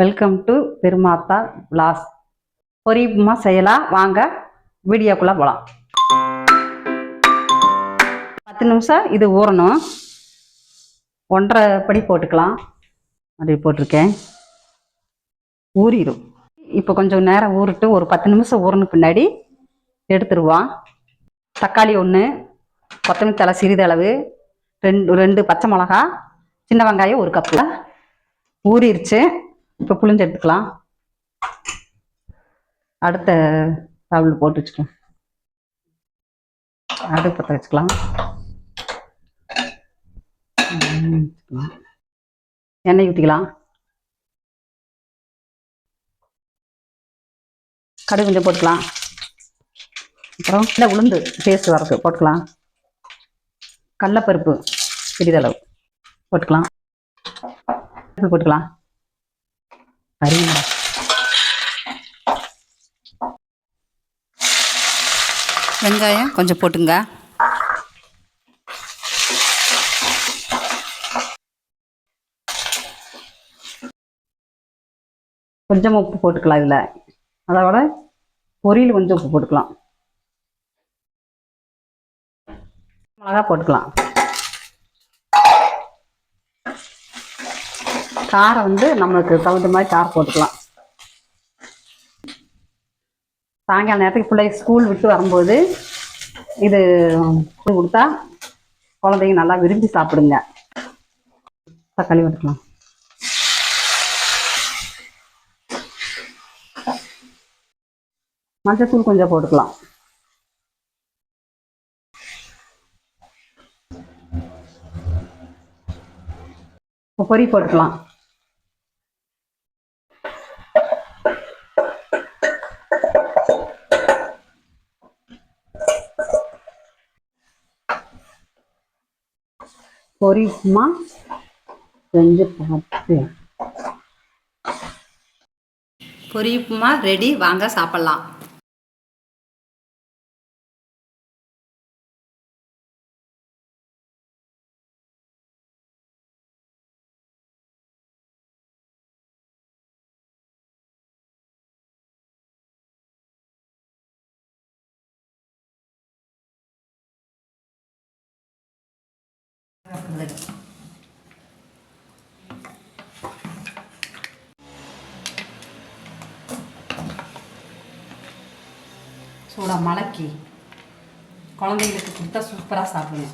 Welcome to Perumatha Vilas பொரியமாக செய்யலாம் வாங்க வீடியோக்குள்ளே போகலாம் பத்து நிமிஷம் இது ஊறணும். ஒன்றரை படி போட்டுக்கலாம். அப்படி போட்டிருக்கேன். ஊறிடும் இப்போ கொஞ்சம் நேரம் ஊறிட்டு ஒரு பத்து நிமிஷம் ஊறின பின்னாடி எடுத்துருவான் தக்காளி ஒன்று கொத்தமல்லி தலை சிறிதளவு ரெண்டு ரெண்டு பச்சை மிளகா சின்ன வெங்காயம் ஒரு கப்பில் ஊறிடுச்சு இப்போ புளிஞ்சு எடுத்துக்கலாம். அடுத்த டவுல் போட்டு வச்சுக்கலாம். அடுப்பு பற்ற வச்சுக்கலாம். எண்ணெய் ஊற்றிக்கலாம் கடுகு கொஞ்சம் போட்டுக்கலாம். அப்புறம் இல்லை உளுந்து பேஸ்ட் வரக்கு போட்டுக்கலாம். கடலப்பருப்பு சிறிதளவு போட்டுக்கலாம். போட்டுக்கலாம். கறிங்க வெங்காயம் கொஞ்சம் போட்டுங்க. கொஞ்சம் உப்பு போட்டுக்கலாம் இதில். அதோட பொரியல் கொஞ்சம் உப்பு போட்டுக்கலாம். மிளகா போட்டுக்கலாம். காரம் வந்து நம்மளுக்கு தகுந்த மாதிரி காரம் போட்டுக்கலாம். சாயங்கால நேரத்துக்கு பிள்ளை ஸ்கூல் விட்டு வரும்போது இது கொடுத்தா குழந்தைங்க நல்லா விரும்பி சாப்பிடுங்க. தக்காளி போட்டுக்கலாம் மஞ்சத்தூள் கொஞ்சம் போட்டுக்கலாம். பொறி பொரி போட்டுக்கலாம். பொரி உப்புமா செஞ்சு பார்த்து. பொரி உப்புமா ரெடி. வாங்க சாப்பிட்லாம். சூடாக மலக்கி குழந்தைங்களுக்கு கொடுத்தா சூப்பராக சாப்பிடுங்க.